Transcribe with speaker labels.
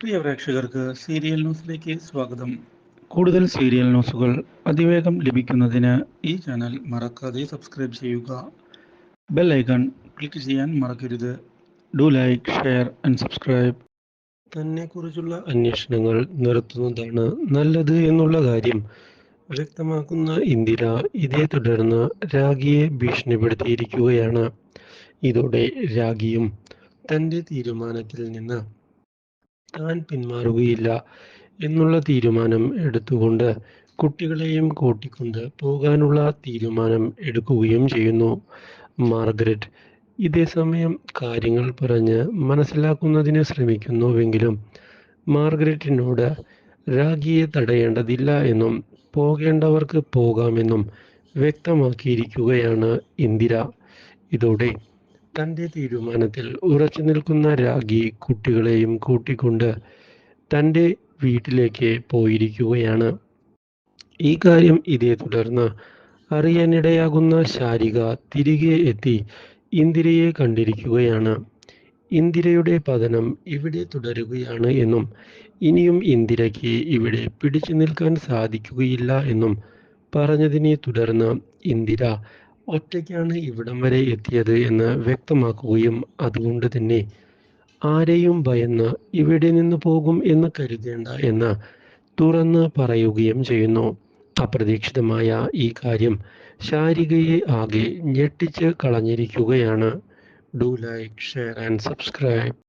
Speaker 1: പ്രിയ പ്രേക്ഷകർക്ക് സീരിയൽ ന്യൂസിലേക്ക് സ്വാഗതം. കൂടുതൽ സീരിയൽ ന്യൂസുകൾ അതിവേഗം ലഭിക്കുന്നതിന് ഈ ചാനൽ മറക്കാതെ സബ്സ്ക്രൈബ് ചെയ്യുക. ബെൽ ഐക്കൺ ക്ലിക്ക് ചെയ്യാൻ മറക്കരുത്. Do like share and subscribe.
Speaker 2: തന്നെക്കുറിച്ചുള്ള അന്വേഷണങ്ങൾ നിർത്തുന്നതാണ് നല്ലത് എന്നുള്ള കാര്യം വ്യക്തമാക്കുന്ന ഇന്ദിര ഇതേ തുടർന്ന് രാഖിയെ ഭീഷണിപ്പെടുത്തിയിരിക്കുകയാണ്. ഇതോടെ രാഖിയും തന്റെ തീരുമാനത്തിൽ നിന്ന് താൻ പിന്മാറുകയില്ല എന്നുള്ള തീരുമാനം എടുത്തുകൊണ്ട് കുട്ടികളെയും കൂട്ടിക്കൊണ്ട് പോകാനുള്ള തീരുമാനം എടുക്കുകയും ചെയ്യുന്നു. മാർഗരറ്റ് ഇതേസമയം കാര്യങ്ങൾ പറഞ്ഞ് മനസ്സിലാക്കുന്നതിന് ശ്രമിക്കുന്നുവെങ്കിലും മാർഗരറ്റിനോട് രാഖിയെ തടയേണ്ടതില്ല എന്നും പോകേണ്ടവർക്ക് പോകാമെന്നും വ്യക്തമാക്കിയിരിക്കുകയാണ് ഇന്ദിര. ഇതോടെ തന്റെ തീരുമാനത്തിൽ ഉറച്ചു നിൽക്കുന്ന രാഗി കുട്ടികളെയും കൂട്ടിക്കൊണ്ട് തന്റെ വീട്ടിലേക്ക് പോയിരിക്കുകയാണ്. ഈ കാര്യം ഇതേ തുടർന്ന് അറിയാനിടയാകുന്ന ശാരിക തിരികെ എത്തി ഇന്ദിരയെ കണ്ടിരിക്കുകയാണ്. ഇന്ദിരയുടെ പതനം ഇവിടെ തുടരുകയാണ് എന്നും ഇനിയും ഇന്ദിരയ്ക്ക് ഇവിടെ പിടിച്ചു നിൽക്കാൻ സാധിക്കുകയില്ല എന്നും പറഞ്ഞതിനെ തുടർന്ന് ഇന്ദിര ഒറ്റയ്ക്കാണ് ഇവിടം വരെ എത്തിയത് എന്ന് വ്യക്തമാക്കുകയും അതുകൊണ്ട് തന്നെ ആരെയും ഭയന്ന് ഇവിടെ നിന്ന് പോകും എന്ന് കരുതേണ്ട എന്ന് തുറന്ന് പറയുകയും ചെയ്യുന്നു. അപ്രതീക്ഷിതമായ ഈ കാര്യം ശാരികയെ ആകെ ഞെട്ടിച്ച് കളഞ്ഞിരിക്കുകയാണ്. Do like share and subscribe